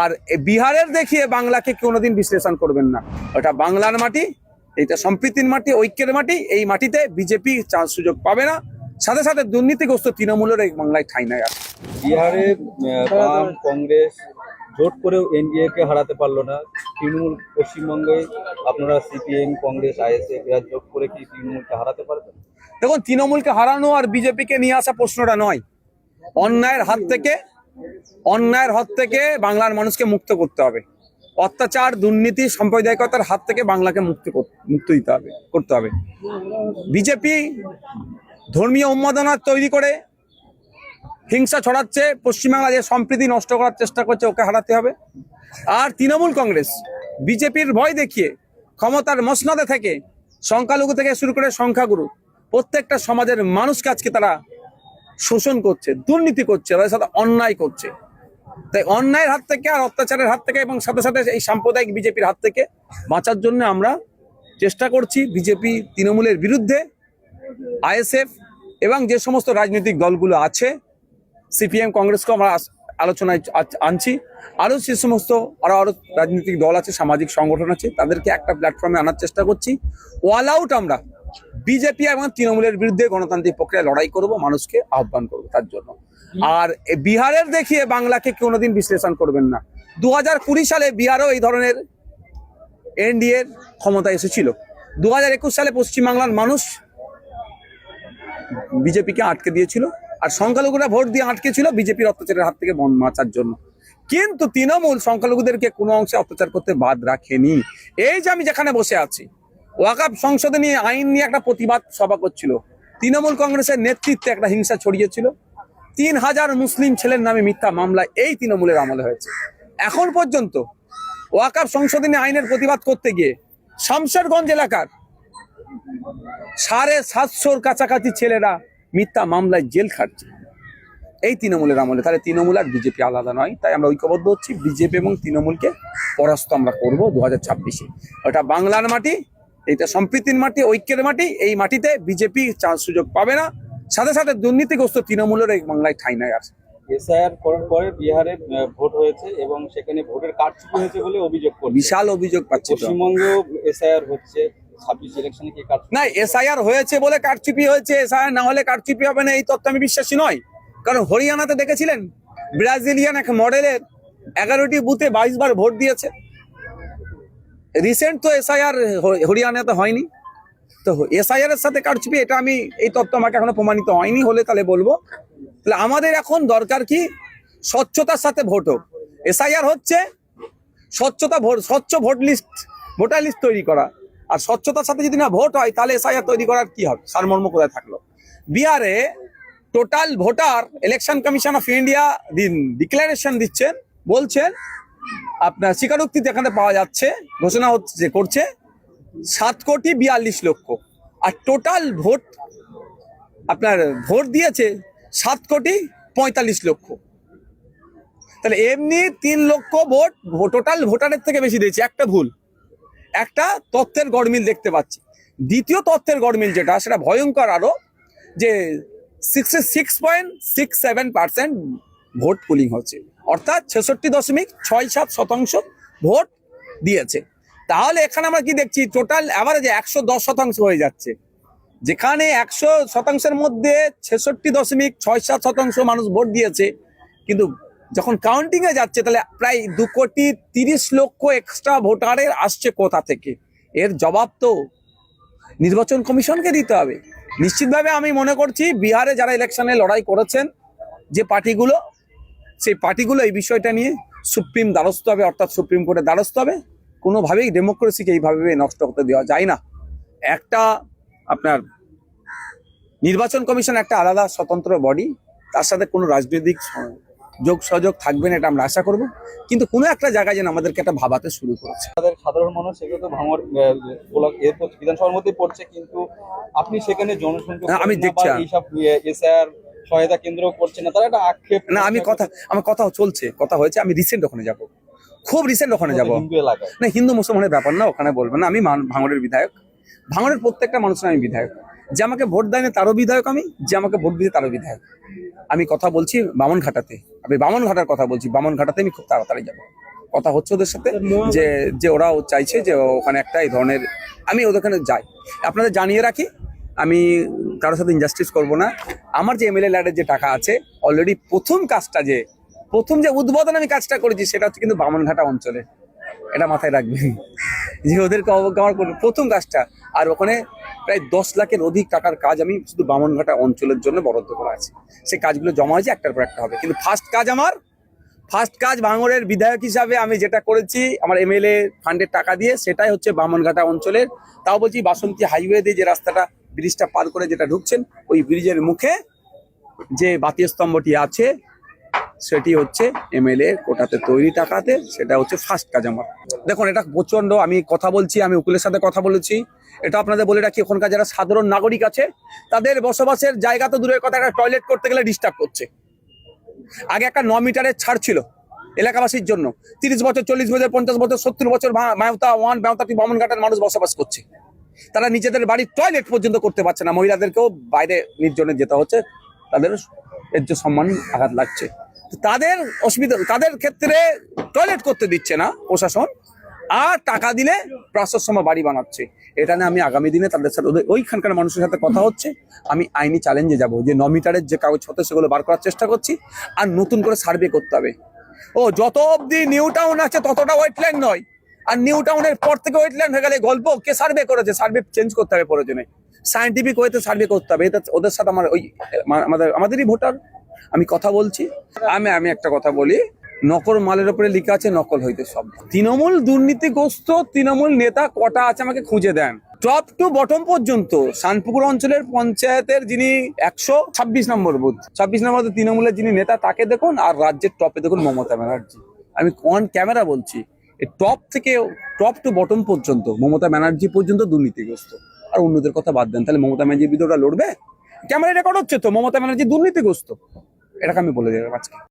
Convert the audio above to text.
আর বিহারের দেখিয়ে বাংলাকে কোনোদিন বিশ্লেষণ করবেন না। ওটা বাংলার মাটি এটা সম্প্রীতির মাটি ঐক্যের মাটি এই মাটিতে বিজেপি চান্স সুযোগ পাবে না। সাথে সাথে দুর্নীতিগ্রস্ত তৃণমূলের এই বাংলায় ঠাই নাই আর। বিহারে বাম কংগ্রেস জোট করেও এনডিএ কে হারাতে পারল না। তৃণমূল পশ্চিমবঙ্গে আপনারা সিপিএম কংগ্রেস আইএসএফ এরা জোট করে কি তৃণমূলকে হারাতে পারবেন দেখুন তৃণমূলকে হারানো আর বিজেপিকে নিয়ে আসা প্রশ্নটা নয়। অন্যায়ের হাত থেকে অন্যায়ের হাত থেকে বাংলার মানুষকে মুক্ত করতে হবে। অত্যাচার, দুর্নীতি, সাম্প্রদায়িকতার হাত থেকে বাংলাকে মুক্তি মুক্ত দিতে হবে, করতে হবে। বিজেপি ধর্মীয় উন্মাদনা তৈরি করে হিংসা ছড়াচ্ছে, পশ্চিমবাংলা যে সম্প্রীতি নষ্ট করার চেষ্টা করছে, ওকে হারাতে হবে। আর তৃণমূল কংগ্রেস বিজেপির ভয় দেখিয়ে ক্ষমতার মসনদে থেকে সংখ্যালঘু থেকে শুরু করে সংখ্যাগুরু প্রত্যেকটা সমাজের মানুষকে আজকে তারা শোষণ করছে, দুর্নীতি করছে, তাদের সাথে অন্যায় করছে। তাই অন্যায়ের হাত থেকে আর অত্যাচারের হাত থেকে এবং সাথে সাথে এই সাম্প্রদায়িক বিজেপির হাত থেকে বাঁচার জন্য আমরা চেষ্টা করছি বিজেপি তৃণমূলের বিরুদ্ধে, আইএসএফ এবং যে সমস্ত রাজনৈতিক দলগুলো আছে, সিপিএম কংগ্রেসকে আমরা আলোচনায় আনছি। আরও সে সমস্ত, আরও আরও রাজনৈতিক দল আছে, সামাজিক সংগঠন আছে, তাদেরকে একটা প্ল্যাটফর্মে আনার চেষ্টা করছি। অল আউট আমরা। বিজেপি এবং তৃণমূলের বিরুদ্ধে গণতান্ত্রিক প্রক্রিয়ায় লড়াই করব মানুষকে আহ্বান করব তার জন্য। আর বিহারের দেখিয়ে বাংলাকে কোনোদিন বিশ্লেষণ করবেন না। দু হাজার কুড়ি সালে বিহারও এই ধরনের এনডিএর ক্ষমতা এসেছিল। দু হাজার একুশ সালে পশ্চিমবাংলার মানুষ বিজেপিকে আটকে দিয়েছিল আর সংখ্যালঘুরা ভোট দিয়ে আটকে ছিল বিজেপির অত্যাচারের হাত থেকে বন বাঁচার জন্য। কিন্তু তৃণমূল সংখ্যালঘুদেরকে কোনো অংশে অত্যাচার করতে বাদ রাখেনি। এই যে আমি যেখানে বসে আছি ওয়াকাপ সংসদে নিয়ে আইন নিয়ে একটা প্রতিবাদ সভা করছিল। তৃণমূল কংগ্রেসের নেতৃত্বে একটা হিংসা ছড়িয়েছিল তিন হাজার মুসলিম ছেলের নামে মিথ্যা মামলা এই তৃণমূলের আমলে হয়েছে। এখন পর্যন্ত ওয়াকাপ সংশোধনী আইনের প্রতিবাদ করতে গিয়ে শামশেরগঞ্জ এলাকার সাড়ে সাতশোর কাছাকাছি ছেলেরা মিথ্যা মামলায় জেল খাটছে। এই তৃণমূলের আমলে। তাহলে তৃণমূল আর বিজেপি আলাদা নয়। তাই আমরা ঐক্যবদ্ধ হচ্ছি। বিজেপি এবং তৃণমূলকে পরাস্ত আমরা করব দু হাজার ছাব্বিশে। ওটা বাংলার মাটি এটা সম্প্রীতির মাটি ঐক্যের মাটি এই মাটিতে বিজেপি চান্স সুযোগ পাবে না। সাথে সাথে দুর্নীতিগ্রস্ত তৃণমূলের এই বাংলায় ঠাই নাই আর। এসআইআর করার পরে বিহারে ভোট হয়েছে এবং সেখানে ভোটের কারচুপি হয়েছে বলে অভিযোগ করছে। বিশাল অভিযোগ পাচ্ছি। পশ্চিমবঙ্গেও এসআইআর হচ্ছে না এসআইআর হয়েছে বলে কারচুপি হয়েছে এসআইআর না হলে কারচুপি হবে না এই তত্ত্ব আমি বিশ্বাসী নয় কারণ হরিয়ানাতে দেখেছিলেন? ব্রাজিলিয়ান এক মডেলের এগারোটি বুথে বাইশ বার ভোট দিয়েছে। রিসেন্ট তো এসআইআর হরিয়ানাতে হয়নি। তো এসআইআর এর সাথে কারচুপি এটা আমি এই তত্ত্ব আমাকে এখনও প্রমাণিত হয়নি, হলে তাহলে বলব। তাহলে আমাদের এখন দরকার কি? স্বচ্ছতার সাথে ভোট হোক। এসআইআর হচ্ছে স্বচ্ছতা ভোট, স্বচ্ছ ভোট লিস্ট, ভোটার লিস্ট তৈরি করা। আর স্বচ্ছতার সাথে যদি না ভোট হয়, তাহলে এসআইআর তৈরি করার কি হবে? সারমর্ম কোথায় থাকল? বিহারে total voter election commission of India দিন ডিক্লারেশন দিচ্ছেন, বলছেন আপনার স্বীকারোক্তি যেখানে পাওয়া যাচ্ছে, ঘোষণা হচ্ছে করছে, সাত কোটি বিয়াল্লিশ লক্ষ। আর টোটাল ভোট, আপনার ভোট দিয়েছে সাত কোটি পঁয়তাল্লিশ লক্ষ। তাহলে এমনি তিন লক্ষ ভোট টোটাল ভোটারের থেকে বেশি দিয়েছে। একটা ভুল। একটা তথ্যের গড়মিল দেখতে পাচ্ছি। দ্বিতীয় তথ্যের গড়মিল যেটা, সেটা ভয়ঙ্কর আরও, যে sixty six point six seven percent vote polling হচ্ছে। অর্থাৎ ছেষট্টি দশমিক ছয় সাত শতাংশ ভোট দিয়েছে। তাহলে এখানে আমরা কি দেখছি? টোটাল অ্যাভারেজে একশো দশ শতাংশ হয়ে যাচ্ছে। যেখানে একশো শতাংশের মধ্যে ছেষট্টি দশমিক ছয় সাত শতাংশ মানুষ ভোট দিয়েছে। কিন্তু যখন কাউন্টিং এ যাচ্ছে, তাহলে প্রায় দু কোটি তিরিশ লক্ষ এক্সট্রা ভোটারের আসছে কোথা থেকে? এর জবাব তো নির্বাচন কমিশনকে দিতে হবে। নিশ্চিতভাবে আমি মনে করছি, বিহারে যারা ইলেকশনে লড়াই করেছেন, যে পার্টিগুলো সেই পার্টিগুলো এই বিষয়টা নিয়ে সুপ্রিম দ্বারস্থ হবে অর্থাৎ সুপ্রিম কোর্টে দ্বারস্থ হবে। কোনোভাবেই ডেমোক্রেসিকে এইভাবে নষ্ট হতে দেওয়া যায় না। একটা আপনার নির্বাচন কমিশন একটা আলাদা স্বতন্ত্র বডি তার সাথে কোনো রাজনৈতিক যোগ সহযোগ থাকবে না এটা আমরা আশা করব। কিন্তু কোনো একটা জায়গায় যেন আমাদেরকে একটা ভাবাতে শুরু করেছে। আমাদের সাধারণ মানুষ সেগুলো তো ভাঙর ব্লক এর বিধানসভার মধ্যেই পড়ছে কিন্তু আপনি সেখানে জনসংখ্যা হ্যাঁ, আমি দেখছি। বা এইসব এসআইআর সহায়তা কেন্দ্র করছে না তারা একটা আক্ষেপ না আমি কথা আমার কথা চলছে কথা হয়েছে আমি রিসেন্ট ওখানে যাব। খুব রিসেন্ট ওখানে যাব। হিন্দু এলাকায়। না হিন্দু মুসলমানের ব্যাপার না ওখানে বলবেন না। আমি ভাঙড়ের বিধায়ক। ভাঙড়ের প্রত্যেকটা মানুষের আমি বিধায়ক। যে আমাকে ভোট দেয় না তারও বিধায়ক আমি যে আমাকে ভোট দিতে তারও বিধায়ক। আমি কথা বলছি বামনঘাটাতে। আমি বামনঘাটার কথা বলছি বামনঘাটাতে আমি খুব তাড়াতাড়ি যাব। কথা হচ্ছে ওদের সাথে যে যে ওরাও চাইছে যে ওখানে একটা এই ধরনের আমি ওদের ওখানে যাই। আপনাদের জানিয়ে রাখি আমি কারোর সাথে ইনজাস্টিস করব না। আমার যে এমএলএ ল্যাডের যে টাকা আছে অলরেডি প্রথম কাজটা যে, প্রথম যে উদ্বোধন আমি কাজটা করেছি, সেটা হচ্ছে কিন্তু বামনঘাটা অঞ্চলে। এটা মাথায় রাখবেন। যে ওদেরকে অবজ্ঞা প্রথম কাজটা। আর ওখানে প্রায় দশ লাখের অধিক টাকার কাজ আমি শুধু বামনঘাটা অঞ্চলের জন্য বরাদ্দ করা আছে। সেই কাজগুলো জমা হয়েছে, একটার পর একটা হবে। কিন্তু ফার্স্ট কাজ আমার ফার্স্ট কাজ ভাঙড়ের বিধায়ক হিসাবে আমি যেটা করেছি, আমার এমএলএ ফান্ডের টাকা দিয়ে, সেটাই হচ্ছে বামনঘাটা অঞ্চলের। তাও বলছি বাসন্তী হাইওয়ে দিয়ে যে রাস্তাটা ব্রিজটা পার করে যেটা ঢুকছেন, ওই ব্রিজের মুখে যে বাতি স্তম্ভটি আছে, সেটি হচ্ছে এমএলএ কোটাতে তৈরি টাকাতে, সেটা হচ্ছে ফার্স্ট কাজ আমার। দেখুন, এটা প্রচণ্ড আমি কথা বলছি, আমি উকিলের সাথে কথা বলেছি। এটা আপনাদের বলে রাখি ওখানকার যারা সাধারণ নাগরিক আছে, তাদের বসবাসের জায়গা তো দূরের কথা, একটা টয়লেট করতে গেলে ডিস্টার্ব করছে। আগে একটা ন মিটারের ছাড় ছিল এলাকাবাসীর জন্য। তিরিশ বছর, চল্লিশ বছর, পঞ্চাশ বছর, সত্তর বছর মায়তা ওয়ান মায়তাটি বামনঘাটের মানুষ বসবাস করছে। তারা নিজেদের বাড়ির টয়লেট পর্যন্ত করতে পারছে না। মহিলাদেরকেও বাইরে নির্জনে যেতে হচ্ছে। তাদের এর যে সম্মান আঘাত লাগছে। তাদের অসুবিধা তাদের ক্ষেত্রে টয়লেট করতে দিচ্ছে না প্রশাসন। আর টাকা দিলে প্রাসর সময় বাড়ি বানাচ্ছে। এটা নিয়ে আমি আগামী দিনে তাদের সাথে ওইখানকার মানুষের সাথে কথা হচ্ছে। আমি আইনি চ্যালেঞ্জে যাব। যে ন মিটারের যে কাগজপত্র সেগুলো বার করার চেষ্টা করছি। আর নতুন করে সার্ভে করতে হবে। ও, যত অবধি নিউ টাউন আছে, ততটা ওয়েটল্যান্ড নয়। আর নিউ টাউনের পর থেকে ওয়েটল্যান্ড হয়ে গেলে গল্প কে সার্ভে করেছে? সার্ভে চেঞ্জ করতে হবে প্রয়োজনে। সায়েন্টিফিক ওয়েতে সার্ভে করতে হবে। এটা ওদের সাথে আমার ওই আমাদের, আমাদেরই ভোটার আমি কথা বলছি। আমি আমি একটা কথা বলি। নকল মালের উপরে লেখা আছে, নকল হইতে সব। তৃণমূল দুর্নীতিগ্রস্ত তৃণমূল নেতা কটা আছে আমাকে খুঁজে দেন। টপ টু বটম পর্যন্ত, শানপুকুর অঞ্চলের পঞ্চায়েতের যিনি একশো ছাব্বিশ নম্বর বুথ, ছাব্বিশ নম্বর তৃণমূলের যিনি নেতা, তাকে দেখুন আর রাজ্যের টপে দেখুন মমতা ব্যানার্জি। আমি অন ক্যামেরা বলছি। টপ থেকে টপ টু বটম পর্যন্ত, মমতা ব্যানার্জি পর্যন্ত দুর্নীতিগ্রস্ত। আর অন্যদের কথা বাদ দেন, তাহলে মমতা ব্যানার্জি বিদ্রোহটা লড়বে? ক্যামেরা রেকর্ড হচ্ছে তো, মমতা ব্যানার্জি দুর্নীতিগ্রস্ত। এটাকে আমি বলে দিলাম আজকে।